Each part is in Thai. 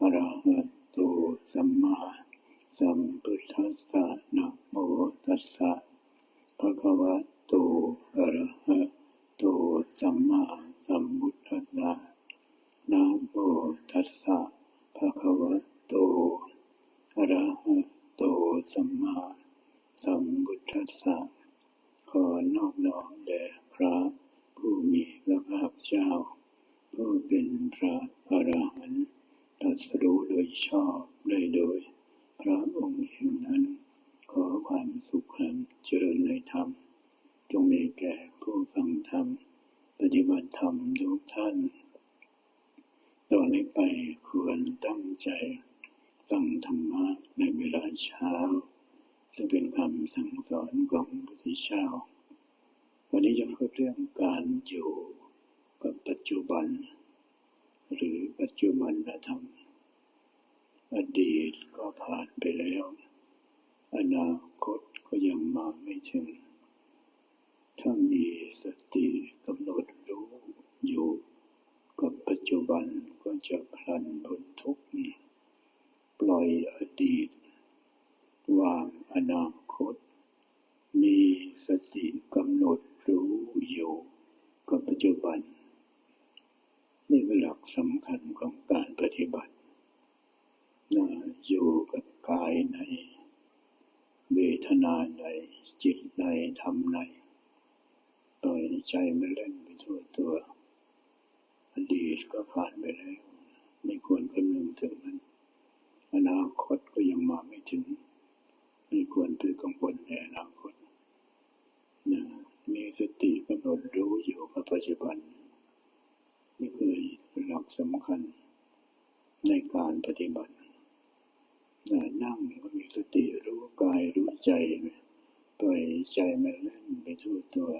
อะระหะโตสัมมาสัมพุทธัสสะนะโมตัสสะภะคะวะโตอะระหะโตสัมมาสัมพุทธัสสะนะโมตัสสะภะคะวะโตอะระหะโตสัมมาสัมพุทธัสสะขอนอบน้อมแด่พระผู้มีพระภาคเจ้าผู้เป็นพระอรหันต์ตรัสรู้โดย ชอบได้โดย พระองค์เองนั้น ขอความสุขความเจริญในธรรม จงมีแก่ผู้ฟังธรรม ปฏิบัติธรรมทุกท่าน ต่อนนี้ไปควรตั้งใจฟังธรรมะในเวลาเช้าซึ่งเป็นคำสั่งสอนของพระพุทธเจ้าวันนี้จะพูดเรื่องการอยู่กับปัจจุบัน หรือปัจจุบันธรรม อดีตก็ผ่านไปแล้ว อนาคตก็ยังมาไม่ถึง ถ้ามีสติกำหนดรู้อยู่กับปัจจุบันก็จะพลันพ้นทุกข์ปล่อยอดีต วางอนาคต มีสติกำหนดรู้อยู่กับปัจจุบัน นี่คือหลักสำคัญของการปฏิบัติ อยู่กับกายใน เวทนาใน จิตใน ธรรมในปล่อยใจมันเล่นไปทั่วตัว อดีตก็ผ่านไปแล้วไม่ควรคำนึงถึงมัน อนาคตก็ยังมาไม่ถึง ไม่ควรไปกังวลในอนาคตนะมีสติกำหนดรู้อยู่กับปัจจุบัน นี่คือหลักสำคัญในการปฏิบัติ นั่งก็มีสติรู้กายรู้ใจนะปล่อยใจมันเล่นไปทั่วตัว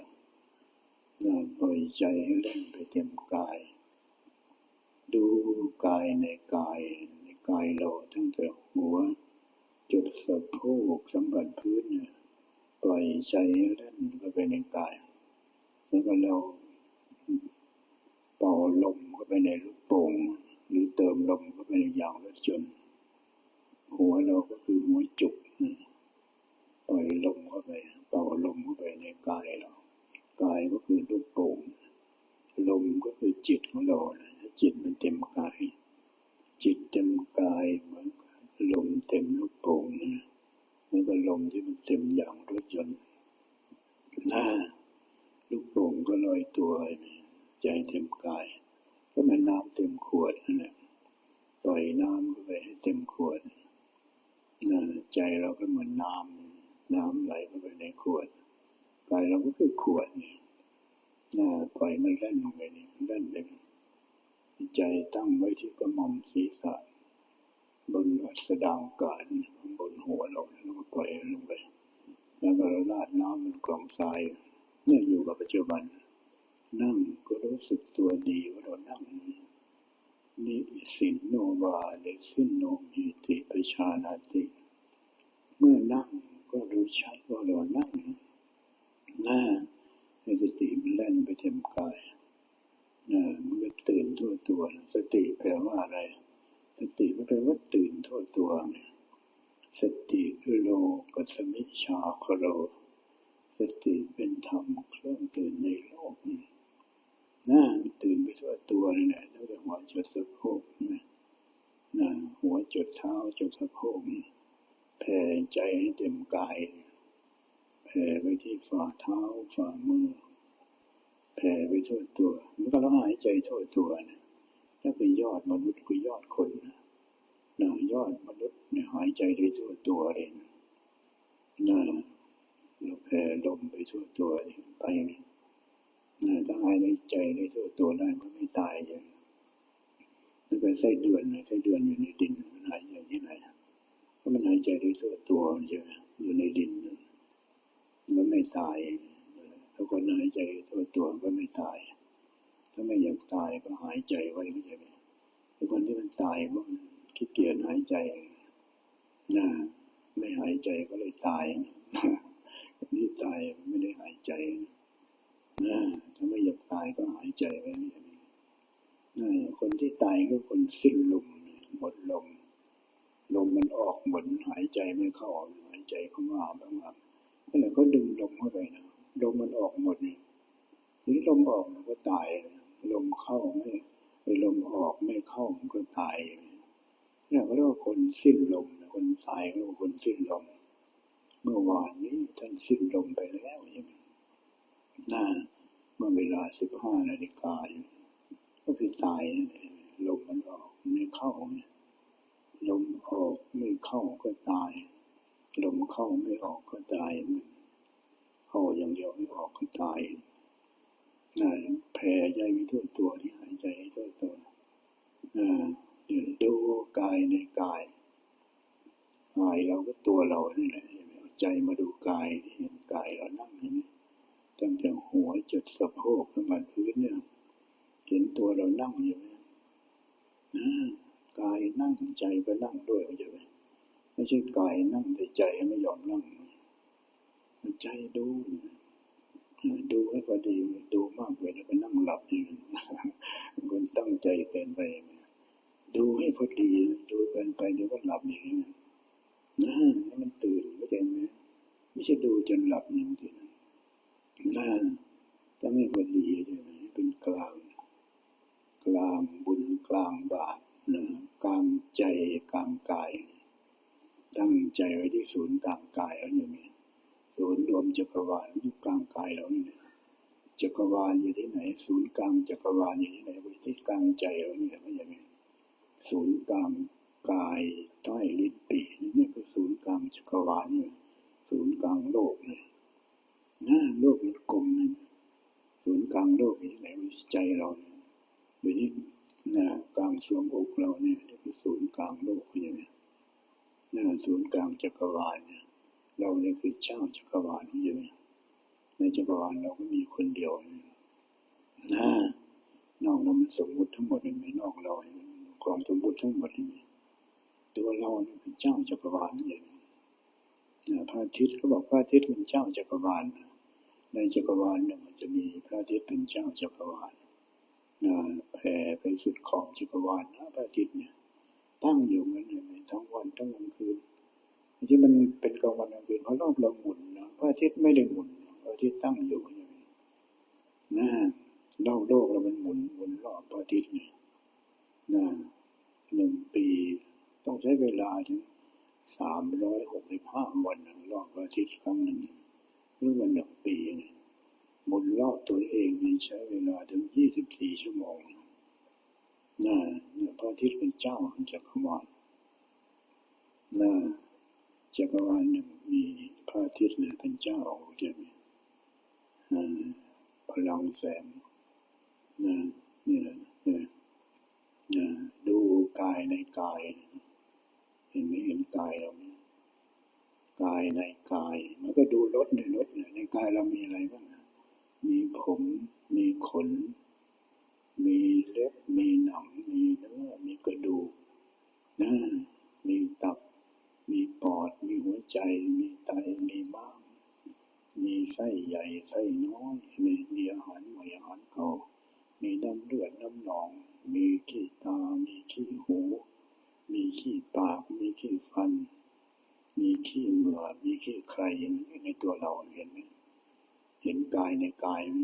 นปล่อยใจให้เล่นไปเต็มกาย ดูกายในกายในกายเราตั้งแต่หัวจุดสะโพกสัมผัสพื้นเนี่ยปล่อยใจให้เล่นเข้าไปในกาย แล้วก็เราเป่าลมเข้าไปในลูกโป่งหรือเติมลมเข้าไปในยางรถยนต์ หัวเราก็คือหัวจุกนะปล่อยลมเข้าไปเป่าลมเข้าไปในกายเรา กายก็คือลูกโป่งลมก็คือจิตของเรานะจิตมันเต็มกาย จิตเต็มกายเหมือนลมเต็มลูกโป่งนะเหมือนกับลมที่มันเต็มอย่างรถยนต์นะลูกโป่งก็ลอยตัวนะใจเต็มกาย ก็เหมือนน้ำเต็มขวดนั่นแหละปล่อยน้ำเข้าไปให้เต็มขวดนะ ใจเราก็เหมือนน้ำน้ำไหลเข้าไปในขวดกายเราก็คือขวดเนี่นะปล่อยมันเล่นลงไปนี่มันเล่นไปใจตั้งไว้ที่กระหม่อมศีรษะบนอัสดางกาศบนหัวเราแล้วก็ปล่อยลงไป แล้วก็ราดน้ำมันกรองทรายเนี่ยอยู่กับปัจจุบัน นั่งก็รู้สึกตัวดีว่าเรานั่งนี่ นิสินโนวาเดสินโนมิติปชานาติ เมื่อนั่งก็รู้ชัดว่าเรานั่งหน้าให้สติมันเล่นไปเต็มกายนะมันก็ตื่นทั่วตัวนะสติแปลว่าอะไร สติก็แปลว่าตื่นทั่วตัวเนี่ยสติคือโลกัสมิชาคโร สติเป็นธรรมเครื่องตื่นในโลกนี่ นะตื่นไปทั่วตัวนี่แหละตั้งแต่หัวจดสะโพกนะนะหัวจดเท้าจดสะโพกแผ่ใจให้เต็มกายแผ่ไปที่ฝ่าเท้าฝ่ามือแผ่ไปทั่วตัวมันก็เราหายใจทั่วตัวนะนั่นคือยอดมนุษย์คือยอดคนนะนะยอดมนุษย์เนี่ยหายใจได้ทั่วตัวเลยนะนะเราแผ่ลมไปทั่วตัวไปนะ ถ้าหายใจได้ทั่วตัวได้ก็ไม่ตายอย่างแล้วก็ไส้เดือนไส้เดือนอยู่ในดินมันหายใจที่ไหนเพราะมันหายใจได้ทั่วตัวใช่ไหมอยู่ในดินมันไม่ตายถ้าคนหายใจทั่วตัวก็ไม่ตาย ถ้าไม่อยากตายก็หายใจไว้ก็จะไม่แต่คนที่มันตายเพราะมันขี้เกียจหายใจนะไม่หายใจก็เลยตายนะนี่ตายไม่ได้หายใจนะ นะถ้าไม่อยากตายก็หายใจไว้อย่างนี้นะคนที่ตายก็คนสิ้นลมหมดลมลมมันออกหมดหายใจไม่เข้าหายใจเข้ามาบ้างอะนั่นแหละเขาดึงลมเข้าไปนะลมมันออกหมดนี่ทีนี้ลมออกมันก็ตาย ลมเข้าไม่ไอ้ลมออกไม่เข้ามันก็ตายนี่เขาเรียกว่าคนสิ้นลมคนตายกว่าคนสิ้นลม เมื่อวานนี้ท่านสิ้นลมไปแล้วใช่ไหม น่าเมื่อเวลาสิบห้านาฬิกาก็คือตายนั่นเองลมมันออกไม่เข้าลมออกไม่เข้าก็ตาย ลมเข้าไม่ออกก็ตายมันเข้าอย่างเดียวไม่ออกก็ตายน่าแผ่ใจไปทั่วตัวที่หายใจให้ทั่วตัวน่าเดี๋ยวดูกายในกายกายเราก็ตัวเรานี่แหละใจมาดูกายที่เห็นกายเรานั่งเห็นไหม ตั้งแต่หัวจุดสะโพกขึ้นมาพื้นเนี่ยเห็นตัวเรานั่งอยู่ไหมนะกายนั่งใจก็นั่งด้วยเข้าใจไหมไม่ใช่กายนั่งแต่ใจไม่ยอมนั่งใจดูดูให้พอดีดูมากไปแล้วก็นั่งหลับอย่างนั้นคนตั้งใจเกินไปดูให้พอดีดูเกินไปเดี๋ยวก็หลับอย่างนั้นนะให้มันตื่นเข้าใจไหมไม่ใช่ดูจนหลับหนึ่งทีนั้น นะต้องให้พอดีใช่ไหมเป็นกลาง กลางบุญกลางบาปนะกลางใจกลางกาย ตั้งใจไว้ที่ศูนย์กลางกายเอาอย่างนี้ศูนย์รวมจักรวาลอยู่กลางกายเราเนี่ยจักรวาลอยู่ที่ไหน ศูนย์กลางจักรวาลอยู่ที่ไหนอยู่ที่กลางใจเราเนี่ยก็อย่างนี้ศูนย์กลางกายใต้ลิ้นปีนี่คือศูนย์กลางจักรวาลเนี่ยศูนย์กลางโลกเนี่ย นะโลกมันกลมนะศูนย์กลางโลกนี่ไหนใจเราเนี่ยอยู่ที่นะกลางสวงอกเราเนี่ยนี่คือศูนย์กลางโลกอย่างเงี้ยนะศูนย์กลางจักรวาลเนี่ยเราเนี่ยคือเจ้าจักรวาลใช่ไหมในจักรวาลเราก็มีคนเดียวนะนอกนั้นมันสมมุติทั้งหมดเลยไม่นอกเราความสมมุติทั้งหมดเลยตัวเราเนี่ยคือเจ้าจักรวาลนี่างเองพระอาทิตย์เขาบอกพระอาทิตย์เป็นเจ้าจักรวาล ในจักรวาลหนึ่งมันจะมีพระอาทิตย์เป็นเจ้าจักรวาลแผ่ไปสุดขอบจักรวาลนะพระอาทิตย์เนี่ยตั้งอยู่มันเลยทั้งวันทั้งกลางคืนที่มันเป็นกลางวันกลางคืนเพราะรอบเราหมุนนะพระอาทิตย์ไม่ได้หมุนพระอาทิตย์ตั้งอยู่อย่างนี้นะรอบโลกเรามันหมุนหมุนรอบพระอาทิตย์เนี่ยนะหนึ่งปี ต้องใช้เวลาถึงสามร้อยหกสิบห้าวันรอบพระอาทิตย์ครั้งหนึ่ง หรือวันหนึ่งปีหมุนรอบตัวเองมันใช้เวลาถึงยี่สิบสี่ชั่วโมงนะเนี่ยพระอาทิตย์เป็นเจ้าของจักรวาลนะจักรวาลหนึ่งมีพระอาทิตย์เลยเป็นเจ้าใช่ไหมพลังแสงนะนี่แหละนะดูกายในกาย เห็นไหมเห็นกายเราไหม กายในกาย มันก็ดูรถในรถเนี่ยในกายเรามีอะไรบ้างมีผม มีขน มีเล็บ มีหนัง มีเนื้อ มีกระดูกนะมีตับ มีปอด มีหัวใจ มีไต มีม้าม มีไส้ใหญ่ ไส้น้อย มีมีอาหารใหม่อาหารเก่า มีน้ำเลือดน้ำหนอง มีขี้ตา มีขี้หู มีขี้ปาก มีขี้ฟัน มีขี้เหงื่อมีขี้ใครอย่างนี้ในตัวเราเห็นไหมเห็นกายในกายไหม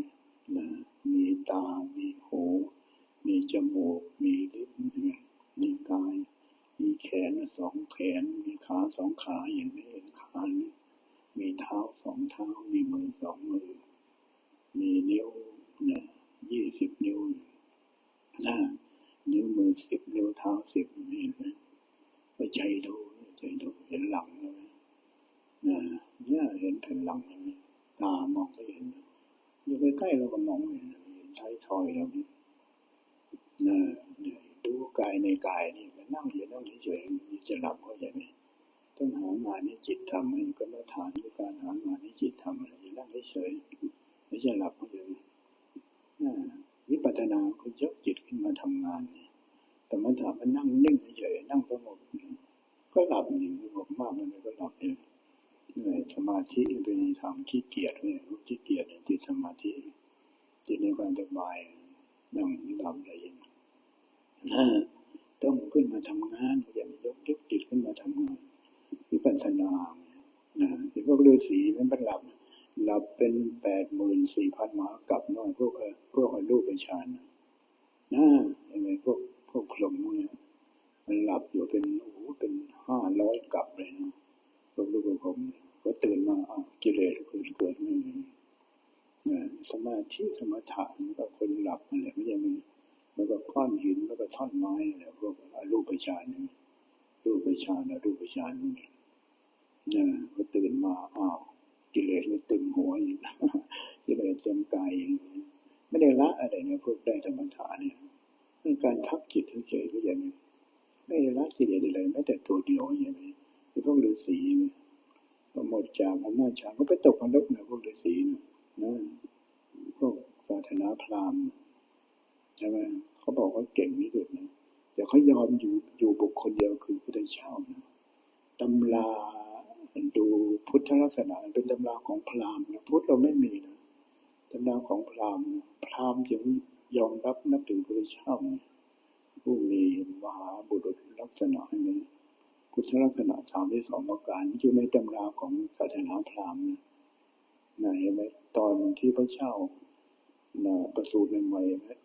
นะมีตา มีหู มีจมูก มีลิ้นมีกาย มีแขนสองแขน มีขาสองขาเห็นไหมเห็นขามีเท้าสองเท้า มีมือสองมือ มีนิ้วนะยี่สิบนิ้วนะนิ้วมือสิบนิ้วเท้าสิบเห็นไหมไปใจดู ใจดูเห็นหลังเนะนะเนี่ยเห็นแผ่นหลังไหมตามองไม่เห็นอยู่ใกล้ๆเราก็มองเห็นใช้ทอยเราเนี่ยนะดูกายในกายนี่ก็นั่งอยู่นั่งเฉยๆจะหลับเขาใจไหมต้องหางานให้จิตทำให้กรรมฐานด้วยการหางานให้จิตทำอะไรอย่นั่งเฉยๆไม่ใช่หลับเขาใจไหมวิปัสสนาก็ยกจิตขึ้นมาทำงานแต่มันถามมันนั่งนิ่งเฉยๆนั่งสงบ ก็หลับอยู่สงบมากเลยก็หลับเลยสมาธิเป็นทางขี้เกียจเลยขี้เกียจติดสมาธิติดในความสบายนั่งดำอะไรอย่างนี้ต้องขึ้นมาทำงานอย่าไปยกยึกจิตขึ้นมาทำงานวิปัสสนาเนี่ยนะไอ้พวกฤาษีมันเป็นหลับหลับเป็นแปดหมื่นสี่พันหมากับน้อยพวกเออพวกอรูปฌานนะเห็นไหมพวกพวกพรหมพวกเนี่ยมันหลับอยู่เป็นโเป็นห้าร้อยกับเลยนะพวกลูกผมก็ตื่นมาอ้าวกิเลสเกิดเกิดไม่เลยนะสมาธิสมถะมันก็คนหลับอะไรก็จะมีแล้วก็ก้อนหินแล้วก็ท่อนไม้อะไรพวกอรูปฌานนี่รูปฌานอรูปฌานนี่เนี่ยพอตื่นมาอ้าวกิเลสก็เต็มหัวอยู่กิเลสเต็มกายอย่างนี้ไม่ได้ละอะไรเนี่ยพวกได้สมถะเนี่ยการพักจิตเฉยๆก็อย่างนี้ ไม่ละกิเลสอะไรแม้แต่ตัวเดียวอย่างนี้ไอ้พวกฤาษีเนี่ยพอหมดจากอำนาจฌานก็ไปตกนรกนะพวกฤาษีนะนะพวกศาสนาพราหมณ์ใช่ไหมเขาบอกว่าเก่งที่สุดนะแต่เขายอมอยู่อยู่บุคคลเดียวคือพระเจ้านะตำราดูพุทธลักษณะเป็นตำราของพราหมณ์นะพุทธเราไม่มีนะตำราของพราหมณ์พราหมณ์จึงยอมรับนับถือพระเจ้านะ ผู้มีมหาบุรุษลักษณะนี้พุทธลักษณะสามที่สองประการอยู่ในตำราของศาสนาพราหมณ์นะนะเห็นไหมตอนที่พระเจ้านะประสูติใหม่ๆนะ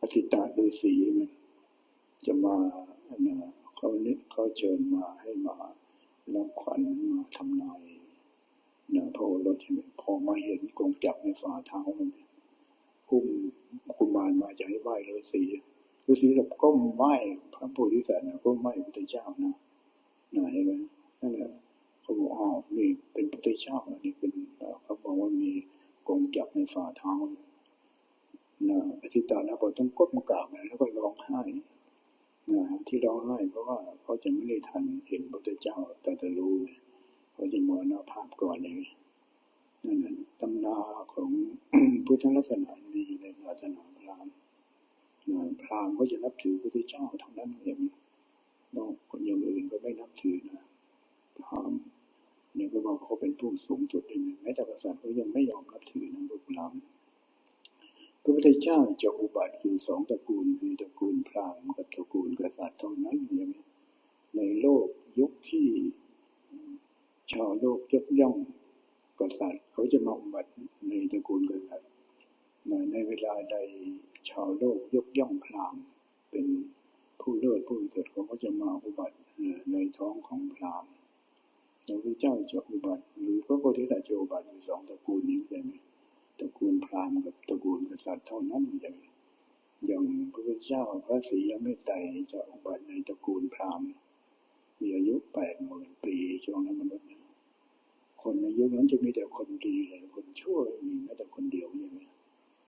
อธิตาฤาษีมันจะมานะเขาเนี่ยเขาเชิญมาให้มารับขวัญมาทำนายนะพระโอรสใช่ไหมพอมาเห็นกงจักรในฝ่าเท้ามัน อุ้มกุมารมาจะให้ไหว้ฤาษีฤาษีกับก้มไหว้พระโพธิสัตว์นะก้มไหว้พระพุทธเจ้านะนะเห็นไหมนั่นแหละเขาบอกอ้าวนี่เป็นพระพุทธเจ้านะนี่เป็นเขาบอกว่ามีกงจักรในฝ่าเท้านะอธิษฐานะบอกต้องก้มกราบนะแล้วก็ร้องไห้นะที่ร้องไห้เพราะว่าเขาจะไม่ได้ทันเห็นพระเจ้าแต่จะรู้เขาจะมรณภาพก่อนเลย นั่นนะตำนาของพุทธลักษณะมีอยู่ในศาสนาพราหมณ์นะพราหมณ์ก็จะนับถือพระเจ้าเท่านั้นเองนอกคนอย่างอื่นก็ไม่นับถือนะพราหมณ์เนี่ยก็บอกเขาเป็นผู้สูงสุดเลยนะแม้แต่กษัตริย์ก็ยังไม่ยอมนับถือนะพวกพราหมณ์พระพุทธเจ้าจะอุบัติอยู่สองตระกูลคือตระกูลพราหมณ์กับตระกูลกษัตริย์เท่านั้นใช่ไหมในโลกยุคที่ชาวโลกยกย่อง กษัตริย์ เขาจะมาอุบัติในตระกูลกษัตริย์ในเวลาใดชาวโลกยกย่องพราหมณ์เป็นผู้เลิศผู้วิเศษเขาก็จะมาอุบัติในท้องของพราหมณ์พระพุทธเจ้าจะอุบัติ หรือพระโพธิสัตว์จะอุบัติในสองตระกูลนี้ใช่ไหมตระกูลพราหมณ์กับตระกูลกษัตริย์เท่านั้นอย่างอย่างพระพุทธเจ้าพระศรีอเมตไตรจะอุบัติในตระกูลพราหมณ์มีอายุแปดหมื่นปีช่วงนั้นมนุษย์ คนในยุคนั้นจะมีแต่คนดีเลย คนชั่วม่มีแม้แต่คนเดียวใช่ไหม